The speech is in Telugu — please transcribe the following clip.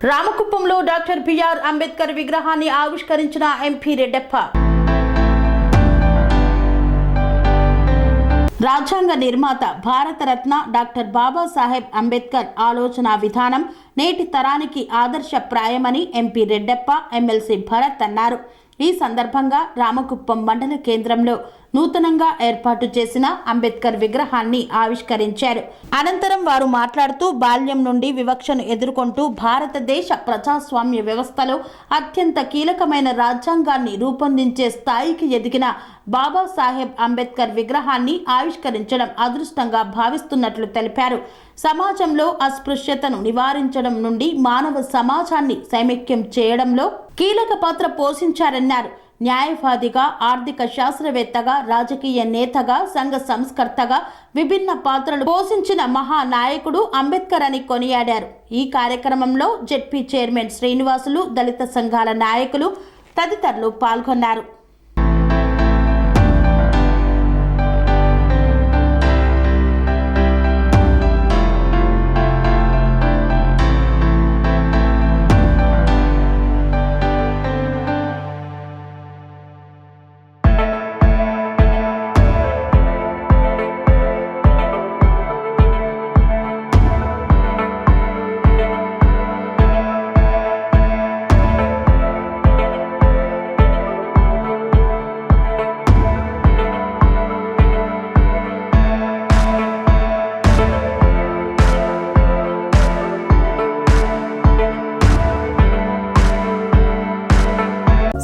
రామకుప్పంలో డాక్టర్ బిఆర్ అంబేద్కర్ విగ్రహాన్ని ఆవిష్కరించిన ఎంపీ రెడ్డప్ప. రాజ్యాంగ నిర్మాత భారతరత్న డాక్టర్ బాబాసాహెబ్ అంబేద్కర్ ఆలోచన విధానం నేటి తరానికి ఆదర్శప్రాయమని ఎంపీ రెడ్డప్ప ఎమ్మెల్సీ భరత్ అన్నారు. ఈ సందర్భంగా రామకుప్పం మండల కేంద్రంలో నూతనంగా ఏర్పాటు చేసిన అంబేద్కర్ విగ్రహాన్ని ఆవిష్కరించారు. అనంతరం వారు మాట్లాడుతూ బాల్యం నుండి వివక్షను ఎదుర్కొంటూ భారతదేశ ప్రజాస్వామ్య వ్యవస్థలో అత్యంత కీలకమైన రాజ్యాంగాన్ని రూపొందించే స్థాయికి ఎదిగిన బాబాసాహెబ్ అంబేద్కర్ విగ్రహాన్ని ఆవిష్కరించడం అదృష్టంగా భావిస్తున్నట్లు తెలిపారు. సమాజంలో అస్పృశ్యతను నివారించడం నుండి మానవ సమాజాన్ని సమైక్యం చేయడంలో కీలక పాత్ర పోషించారన్నారు. న్యాయవాదిగా ఆర్థిక శాస్త్రవేత్తగా రాజకీయ నేతగా సంఘ సంస్కర్తగా విభిన్న పాత్రలు పోషించిన మహానాయకుడు అంబేద్కర్ అని కొనియాడారు. ఈ కార్యక్రమంలో జెడ్పీ చైర్మన్ శ్రీనివాసులు దళిత సంఘాల నాయకులు తదితరులు పాల్గొన్నారు.